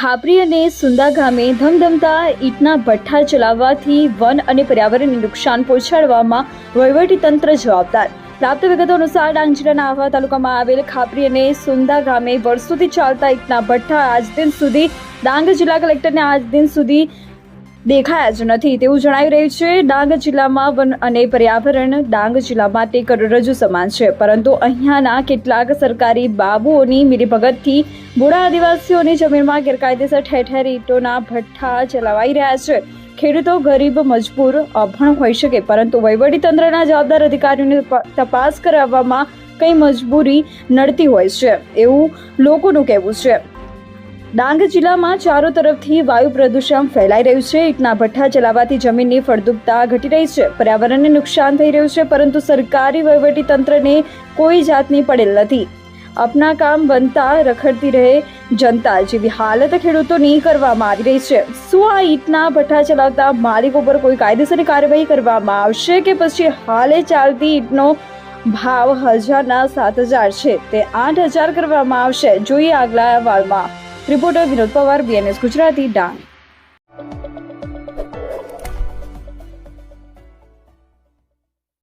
ખાપરી અને સુંદા ગામે ધમધમતા ઈંટના ભઠ્ઠા ચલાવવાથી વન અને પર્યાવરણને નુકસાન પહોંચાડવામાં વહીવટીતંત્ર જવાબદાર. પ્રાપ્ત વિગતો અનુસાર ડાંગ જિલ્લાના આહવા તાલુકામાં આવેલ ખાપરી અને સુંદા ગામે વર્ષોથી ચાલતા ઈંટના ભઠ્ઠા આજ દિન સુધી ડાંગ જિલ્લા કલેક્ટરને આજ દિન સુધી દેખાયા જ નથી તેવું જણાવી રહ્યું છે. ડાંગ જિલ્લામાં વન અને પર્યાવરણ ડાંગ જિલ્લા માટે કરોડરજ્જુ સમાન છે. પરંતુ અહીંયાના કેટલાક સરકારી બાબુઓની મિલીભગતથી બુઢા આદિવાસીઓની જમીનમાં ગેરકાયદેસર ઠેર ઠેર ઈંટોના ભઠ્ઠા ચલાવાઈ રહ્યા છે. ખેડૂતો ગરીબ, મજબૂર, અભણ હોઈ શકે, પરંતુ વહીવટીતંત્રના જવાબદાર અધિકારીઓને તપાસ કરાવવામાં કંઈ મજબૂરી નડતી હોય છે. એવું લોકોનું કહેવું છે. ડાંગ જિલ્લામાં ચારો તરફથી વાયુ પ્રદૂષણ ફેલાઈ રહ્યું છે. ઈટના ભઠ્ઠા ચલાવવાથી જમીનની ફળદ્રુપતા ઘટી રહી છે. પર્યાવરણને નુકસાન થઈ રહ્યું છે, પરંતુ સરકારી વહીવટી તંત્રને કોઈ જાતની પડેલ નથી. અપના કામ બનતા રખડતી રહે જનતા જેવી હાલત ખેડૂતોની કરવામાં આવી રહી છે. શું આ ઈટના ભઠ્ઠા ચલાવતા માલિકો પર કોઈ કાયદેસરની કાર્યવાહી કરવામાં આવશે કે પછી હાલે ચાલતી ઈટનો ભાવ હજારના સાત હજાર છે? તે આઠ હજાર કરવામાં આવશે. જોઈએ આગલા અહેવાલમાં. Reporter Vinod Pawar BNS Gujarati Dang.